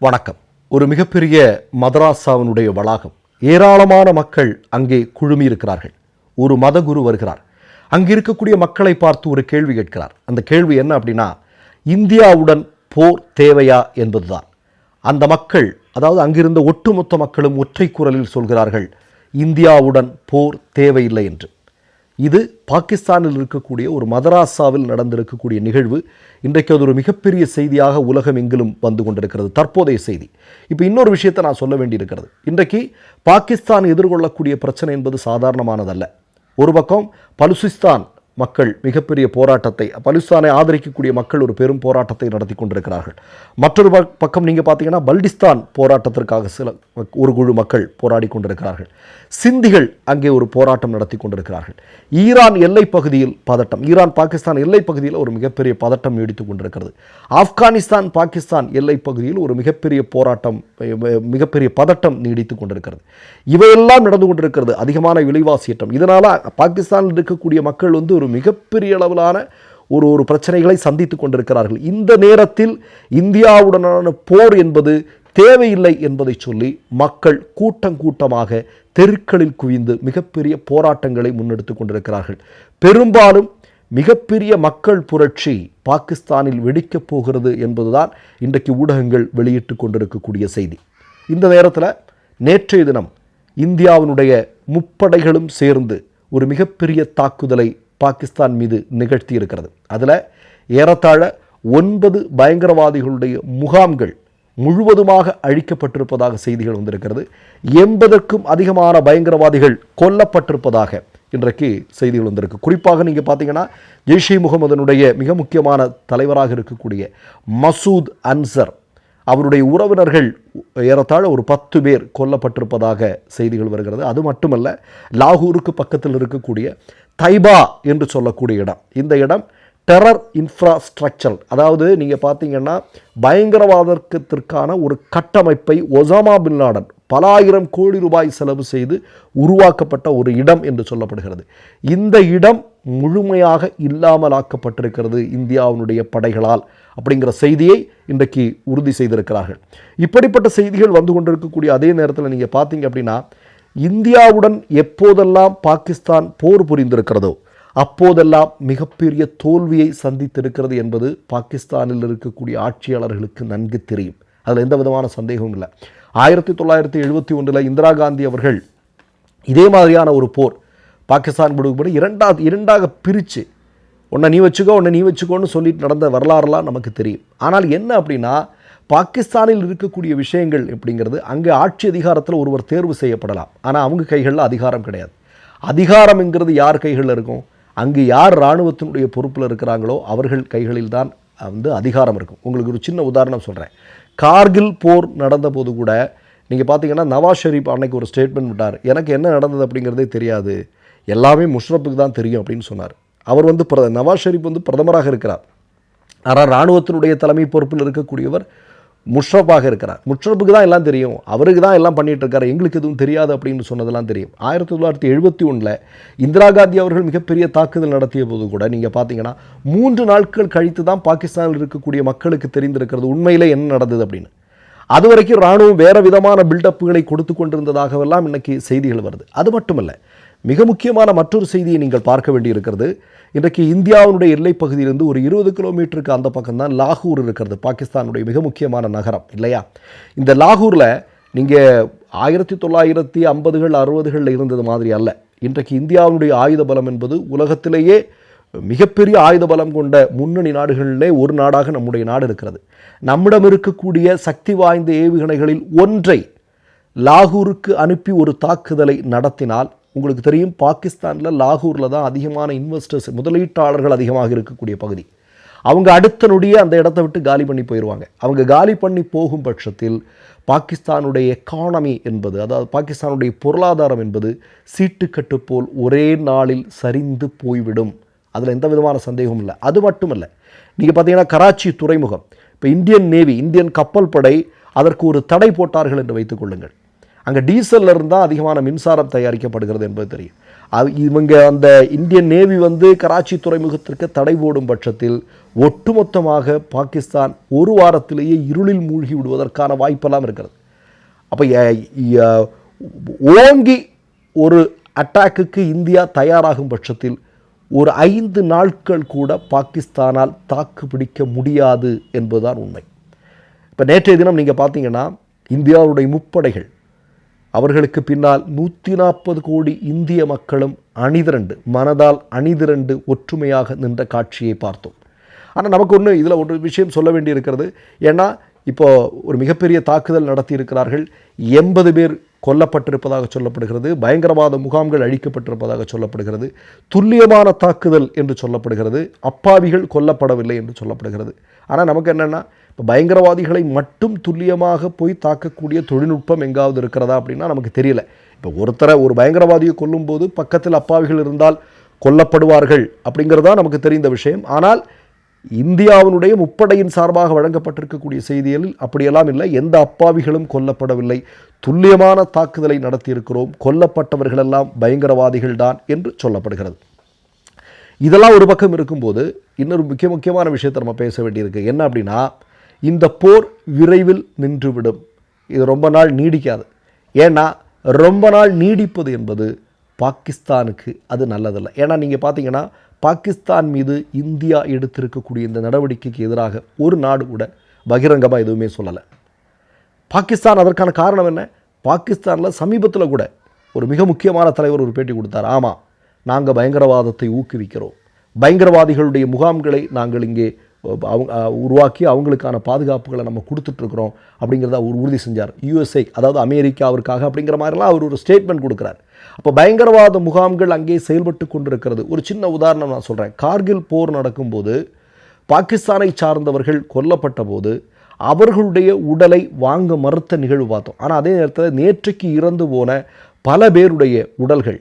வணக்கம். ஒரு மிகப்பெரிய மதராசாவினுடைய வளாகம். ஏராளமான மக்கள் அங்கே குழுமி இருக்கிறார்கள் ஒரு மதகுரு வருகிறார். அங்கே இருக்கக்கூடிய மக்களை பார்த்து ஒரு கேள்வி கேட்கிறார். அந்த கேள்வி என்ன அப்படின்னா இந்தியாவுடன் போர் தேவையா என்பதுதான். அந்த மக்கள் அதாவது அங்கிருந்த ஒட்டுமொத்த மக்களும் ஒற்றை குரலில் சொல்கிறார்கள் இந்தியாவுடன் போர் தேவையில்லை என்று. இது பாகிஸ்தானில் இருக்கக்கூடிய ஒரு மதராசாவில் நடந்திருக்கக்கூடிய நிகழ்வு. இன்றைக்கு அது ஒரு மிகப்பெரிய செய்தியாக உலகம் எங்கிலும் வந்து கொண்டிருக்கிறது. தற்போதைய செய்தி. இப்போ இன்னொரு விஷயத்தை நான் சொல்ல வேண்டியிருக்கிறது. இன்றைக்கு பாகிஸ்தான் எதிர்கொள்ளக்கூடிய பிரச்சனை என்பது சாதாரணமானதல்ல. ஒரு பக்கம் பலுசிஸ்தான் மக்கள் மிகப்பெரிய போராட்டத்தை பலுஸ்தானை ஆதரிக்கக்கூடிய மக்கள் ஒரு பெரும் போராட்டத்தை நடத்தி கொண்டிருக்கிறார்கள். மற்றொரு பக்கம் நீங்கள் பார்த்தீங்கன்னா பல்டிஸ்தான் போராட்டத்திற்காக சில ஒரு குழு மக்கள் போராடி கொண்டிருக்கிறார்கள். சிந்திகள் அங்கே ஒரு போராட்டம் நடத்தி கொண்டிருக்கிறார்கள். ஈரான் எல்லைப் பகுதியில் பதட்டம் ஈரான் பாகிஸ்தான் எல்லைப் பகுதியில் ஒரு மிகப்பெரிய பதட்டம் நீடித்துக் கொண்டிருக்கிறது. ஆப்கானிஸ்தான் பாகிஸ்தான் எல்லைப் பகுதியில் ஒரு மிகப்பெரிய போராட்டம் மிகப்பெரிய பதட்டம் நீடித்துக் கொண்டிருக்கிறது. இவையெல்லாம் நடந்து கொண்டிருக்கிறது. அதிகமான விலைவாசி ஏற்றம். இதனால் பாகிஸ்தானில் இருக்கக்கூடிய மக்கள் வந்து ஒரு மிகப்பெரிய அளவிலான ஒரு ஒரு பிரச்சனைகளை சந்தித்துக் கொண்டிருக்கிறார்கள். இந்த நேரத்தில் இந்தியாவுடனான போர் என்பது தேவையில்லை என்பதை சொல்லி மக்கள் கூட்டம் கூட்டமாக தெருக்களில் குவிந்து மிகப்பெரிய போராட்டங்களை முன்னெடுத்து கொண்டிருக்கிறார்கள். பெரும்பாலும் மிகப்பெரிய மக்கள் புரட்சி பாகிஸ்தானில் வெடிக்கப் போகிறது என்பதுதான் இன்றைக்கு ஊடகங்கள் வெளியிட்டு கொண்டிருக்கக்கூடிய செய்தி. இந்த நேரத்தில் நேற்றைய தினம் இந்தியாவினுடைய முப்படைகளும் சேர்ந்து ஒரு மிகப்பெரிய தாக்குதலை பாகிஸ்தான் மீது நிகழ்த்தி இருக்கிறது அதில் ஏறத்தாழ ஒன்பது பயங்கரவாதிகளுடைய முகாம்கள் முழுவதுமாக அழிக்கப்பட்டிருப்பதாக செய்திகள் வந்திருக்கிறது. எண்பதற்கும் அதிகமான பயங்கரவாதிகள் கொல்லப்பட்டிருப்பதாக இன்றைக்கு செய்திகள் வந்திருக்கு. குறிப்பாக நீங்கள் பார்த்தீங்கன்னா ஜெய்ஷே முகமதனுடைய மிக முக்கியமான தலைவராக இருக்கக்கூடிய மசூத் அன்சர் அவருடைய உறவினர்கள் ஏறத்தாழ ஒரு பத்து பேர் கொல்லப்பட்டிருப்பதாக செய்திகள் வருகிறது. அது மட்டுமல்ல லாகூருக்கு பக்கத்தில் இருக்கக்கூடிய தைபா என்று சொல்லக்கூடிய இடம். இந்த இடம் டெரர் இன்ஃப்ராஸ்ட்ரக்சர் அதாவது நீங்கள் பார்த்தீங்கன்னா பயங்கரவாதத்திற்கான ஒரு கட்டமைப்பை ஒசாமா பின் லாடன் பல ஆயிரம் கோடி ரூபாய் செலவு செய்து உருவாக்கப்பட்ட ஒரு இடம் என்று சொல்லப்படுகிறது. இந்த இடம் முழுமையாக இல்லாமலாக்கப்பட்டிருக்கிறது இந்தியாவினுடைய படைகளால் அப்படிங்கிற செய்தியை இன்றைக்கு உறுதி செய்திருக்கிறார்கள். இப்படிப்பட்ட செய்திகள் வந்து கொண்டிருக்கக்கூடிய அதே நேரத்தில் நீங்கள் பார்த்தீங்க அப்படின்னா இந்தியாவுடன் எப்போதெல்லாம் பாகிஸ்தான் போர் புரிந்திருக்கிறதோ அப்போதெல்லாம் மிகப்பெரிய தோல்வியை சந்தித்திருக்கிறது என்பது பாகிஸ்தானில் இருக்கக்கூடிய ஆட்சியாளர்களுக்கு நன்கு தெரியும். அதில் எந்த விதமான சந்தேகமும் இல்லை. ஆயிரத்தி தொள்ளாயிரத்தி எழுபத்தி ஒன்றில் இந்திரா காந்தி அவர்கள் இதே மாதிரியான ஒரு போர் பாகிஸ்தான் கொடுக்கப்படி இரண்டாவது இரண்டாக பிரித்து உன்னை நீ வச்சுக்கோ உன்னை நீ வச்சுக்கோன்னு சொல்லிட்டு நடந்த வரலாறுலாம் நமக்கு தெரியும். ஆனால் என்ன அப்படின்னா பாகிஸ்தானில் இருக்கக்கூடிய விஷயங்கள் எப்படிங்கிறது அங்கே ஆட்சி அதிகாரத்தில் ஒருவர் தேர்வு செய்யப்படலாம். ஆனால் அவங்க கைகளில் அதிகாரம் கிடையாது. அதிகாரம்ங்கிறது யார் கைகளில் இருக்கும்? அங்கு யார் இராணுவத்தினுடைய பொறுப்பில் இருக்கிறாங்களோ அவர்கள் கைகளில் தான் வந்து அதிகாரம் இருக்கும். உங்களுக்கு ஒரு சின்ன உதாரணம் சொல்கிறேன் கார்கில் போர் நடந்தபோது கூட நீங்கள் பார்த்தீங்கன்னா நவாஸ் ஷெரீப் அன்னைக்கு ஒரு ஸ்டேட்மெண்ட் விட்டார். எனக்கு என்ன நடந்தது அப்படிங்கிறதே தெரியாது. எல்லாமே முஷ்ரப்புக்கு தான் தெரியும் அப்படின்னு சொன்னார். அவர் வந்து பிரத நவாஸ் ஷெரீப் வந்து பிரதமராக இருக்கிறார். ஆனால் இராணுவத்தினுடைய தலைமை பொறுப்பில் இருக்கக்கூடியவர் முஷ்ரப்பாக இருக்கிறார். முஷ்ரப்புக்கு தான் எல்லாம் தெரியும். அவருக்கு தான் எல்லாம் பண்ணிட்டு இருக்காரு. எங்களுக்கு எதுவும் தெரியாது அப்படின்னு சொன்னதெல்லாம் தெரியும். ஆயிரத்தி தொள்ளாயிரத்தி எழுபத்தி ஒன்றில் இந்திரா காந்தி அவர்கள் மிகப்பெரிய தாக்குதல் நடத்திய போது கூட நீங்கள் பார்த்தீங்கன்னா மூன்று நாட்கள் கழித்து தான் பாகிஸ்தானில் இருக்கக்கூடிய மக்களுக்கு தெரிந்திருக்கிறது உண்மையிலே என்ன நடந்தது அப்படின்னு. அது வரைக்கும் இராணுவம் வேறு விதமான பில்டப்புகளை கொடுத்து கொண்டிருந்ததாகவெல்லாம் இன்னைக்கு செய்திகள் வருது. அது மட்டுமல்ல மிக முக்கியமான மற்றொரு செய்தியை நீங்கள் பார்க்க வேண்டியிருக்கிறது. இன்றைக்கு இந்தியாவினுடைய எல்லைப் பகுதியிலிருந்து ஒரு இருபது கிலோமீட்டருக்கு அந்த பக்கம் தான் லாகூர் இருக்கிறது. பாகிஸ்தானுடைய மிக முக்கியமான நகரம் இல்லையா? இந்த லாகூரில் நீங்கள் ஆயிரத்தி தொள்ளாயிரத்தி ஐம்பதுகள் அறுபதுகளில் இருந்தது மாதிரி அல்ல. இன்றைக்கு இந்தியாவினுடைய ஆயுத பலம் என்பது உலகத்திலேயே மிகப்பெரிய ஆயுத பலம் கொண்ட முன்னணி நாடுகளிலே ஒரு நாடாக நம்முடைய நாடு இருக்கிறது. நம்மிடம் இருக்கக்கூடிய சக்தி வாய்ந்த ஏவுகணைகளில் ஒன்றை லாகூருக்கு அனுப்பி ஒரு தாக்குதலை நடத்தினால் உங்களுக்கு தெரியும் பாகிஸ்தானில் லாகூரில் தான் அதிகமான இன்வெஸ்டர்ஸ் முதலீட்டாளர்கள் அதிகமாக இருக்கக்கூடிய பகுதி. அவங்க அடுத்த நொடியே அந்த இடத்த விட்டு காலி பண்ணி போயிடுவாங்க அவங்க காலி பண்ணி போகும் பட்சத்தில் பாகிஸ்தானுடைய எக்கானமி என்பது அதாவது பாகிஸ்தானுடைய பொருளாதாரம் என்பது சீட்டுக்கட்டு போல் ஒரே நாளில் சரிந்து போய்விடும். அதில் எந்த விதமான சந்தேகமும் இல்லை. அது மட்டும் இல்லை நீங்கள் பார்த்தீங்கன்னா கராச்சி துறைமுகம். இப்போ இந்தியன் நேவி இந்தியன் கப்பல் படை அதற்கு ஒரு தடை போட்டார்கள் என்று வைத்துக் கொள்ளுங்கள். அங்கே டீசலில் இருந்தால் தான் அதிகமான மின்சாரம் தயாரிக்கப்படுகிறது என்பது தெரியும். அது இவங்க அந்த இந்தியன் நேவி வந்து கராச்சி துறைமுகத்திற்கு தடை போடும் பட்சத்தில் ஒட்டுமொத்தமாக பாகிஸ்தான் ஒரு வாரத்திலேயே இருளில் மூழ்கி விடுவதற்கான வாய்ப்பெல்லாம் இருக்கிறது. அப்போ ஓங்கி ஒரு அட்டாக்குக்கு இந்தியா தயாராகும் பட்சத்தில் ஒரு ஐந்து நாட்கள் கூட பாகிஸ்தானால் தாக்கு பிடிக்க முடியாது என்பதுதான் உண்மை. இப்போ நேற்றைய தினம் நீங்கள் பார்த்தீங்கன்னா இந்தியாவுடைய முப்படைகள் அவர்களுக்கு பின்னால் நூற்றி நாற்பது கோடி இந்திய மக்களும் அணிதிரண்டு மனதால் அணிதிரண்டு ஒற்றுமையாக நின்ற காட்சியை பார்த்தோம். ஆனால் நமக்கு ஒன்று இதில் ஒரு விஷயம் சொல்ல வேண்டியிருக்கிறது. ஏன்னா இப்போ ஒரு மிகப்பெரிய தாக்குதல் நடத்தியிருக்கிறார்கள். எண்பது பேர் கொல்லப்பட்டிருப்பதாக சொல்லப்படுகிறது. பயங்கரவாத முகாம்கள் அழிக்கப்பட்டிருப்பதாக சொல்லப்படுகிறது. துல்லியமான தாக்குதல் என்று சொல்லப்படுகிறது. அப்பாவிகள் கொல்லப்படவில்லை என்று சொல்லப்படுகிறது. ஆனால் நமக்கு என்னென்னா இப்போ பயங்கரவாதிகளை மட்டும் துல்லியமாக போய் தாக்கக்கூடிய தொழில்நுட்பம் எங்காவது இருக்கிறதா அப்படின்னா நமக்கு தெரியல. இப்போ ஒருத்தரை ஒரு பயங்கரவாதியை கொல்லும்போது பக்கத்தில் அப்பாவிகள் இருந்தால் கொல்லப்படுவார்கள் அப்படிங்கிறதா நமக்கு தெரிந்த விஷயம். ஆனால் இந்தியாவினுடைய முப்படையின் சார்பாக வழங்கப்பட்டிருக்கக்கூடிய செய்திகளில் அப்படியெல்லாம் இல்லை. எந்த அப்பாவிகளும் கொல்லப்படவில்லை. துல்லியமான தாக்குதலை நடத்தியிருக்கிறோம். கொல்லப்பட்டவர்களெல்லாம் பயங்கரவாதிகள் தான் என்று சொல்லப்படுகிறது. இதெல்லாம் ஒரு பக்கம் இருக்கும்போது இன்னொரு முக்கிய முக்கியமான விஷயத்தை நம்ம பேச வேண்டியிருக்கு. என்ன அப்படின்னா இந்த போர் விரைவில் நின்றுவிடும். இது ரொம்ப நாள் நீடிக்காது. ஏன்னா ரொம்ப நாள் நீடிப்பது என்பது பாகிஸ்தானுக்கு அது நல்லதில்லை. ஏன்னா நீங்கள் பார்த்தீங்கன்னா பாகிஸ்தான் மீது இந்தியா எடுத்திருக்கக்கூடிய இந்த நடவடிக்கைக்கு எதிராக ஒரு நாடு கூட பகிரங்கமாக எதுவுமே சொல்லலை. பாகிஸ்தான் அதற்கான காரணம் என்ன? பாகிஸ்தானில் சமீபத்தில் கூட ஒரு மிக முக்கியமான தலைவர் ஒரு பேட்டி கொடுத்தார். ஆமாம் நாங்கள் பயங்கரவாதத்தை ஊக்குவிக்கிறோம். பயங்கரவாதிகளுடைய முகாம்களை நாங்கள் இங்கே அவங்க உருவாக்கி அவங்களுக்கான பாதுகாப்புகளை நம்ம கொடுத்துட்ருக்குறோம் அப்படிங்கிறத அவர் உறுதி செஞ்சார். யுஎஸ்ஏ அதாவது அமெரிக்காவிற்காக அப்படிங்கிற மாதிரிலாம் அவர் ஒரு ஸ்டேட்மெண்ட் கொடுக்குறார். அப்போ பயங்கரவாத முகாம்கள் அங்கே செயல்பட்டு கொண்டிருக்கிறது. ஒரு சின்ன உதாரணம் நான் சொல்கிறேன் கார்கில் போர் நடக்கும்போது பாகிஸ்தானை சார்ந்தவர்கள் கொல்லப்பட்ட போது அவர்களுடைய உடலை வாங்க மறுத்த நிகழ்வு பார்த்தோம். ஆனால் அதே நேரத்தில் நேற்றைக்கு இறந்து போன பல பேருடைய உடல்கள்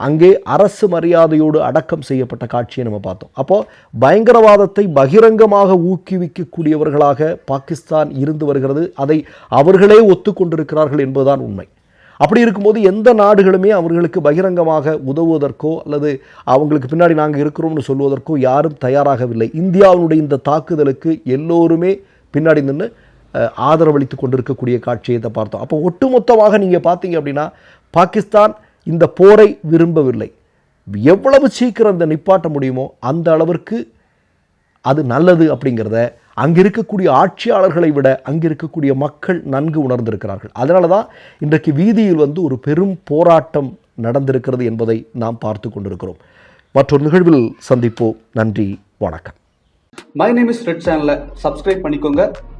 அங்கே அரசு மரியாதையோடு அடக்கம் செய்யப்பட்ட காட்சியை நம்ம பார்த்தோம். அப்போது பயங்கரவாதத்தை பகிரங்கமாக ஊக்குவிக்கக்கூடியவர்களாக பாகிஸ்தான் இருந்து வருகிறது. அதை அவர்களே ஒத்துக்கொண்டிருக்கிறார்கள் என்பதுதான் உண்மை. அப்படி இருக்கும்போது எந்த நாடுகளுமே அவர்களுக்கு பகிரங்கமாக உதவுவதற்கோ அல்லது அவங்களுக்கு பின்னாடி நாங்கள் இருக்கிறோம்னு சொல்வதற்கோ யாரும் தயாராகவில்லை. இந்தியாவினுடைய இந்த தாக்குதலுக்கு எல்லோருமே பின்னாடி நின்று ஆதரவளித்து கொண்டிருக்கக்கூடிய காட்சியை பார்த்தோம். அப்போ ஒட்டுமொத்தமாக நீங்கள் பார்த்தீங்க அப்படின்னா பாகிஸ்தான் இந்த போரை விரும்பவில்லை. எவ்வளவு சீக்கிரம் இந்த நிப்பாட்ட முடியுமோ அந்த அளவிற்கு அது நல்லது அப்படிங்கிறத அங்கே இருக்கக்கூடிய ஆட்சியாளர்களை விட அங்கே இருக்கக்கூடிய மக்கள் நன்கு உணர்ந்திருக்கிறார்கள். அதனால தான் இன்றைக்கு வீதியில் வந்து ஒரு பெரும் போராட்டம் நடந்திருக்கிறது என்பதை நாம் பார்த்து கொண்டிருக்கிறோம். மற்றொரு நிகழ்வில் சந்திப்போம். நன்றி வணக்கம். மை நேம் இஸ் ரெட் சேனலை சப்ஸ்கிரைப் பண்ணிக்கோங்க.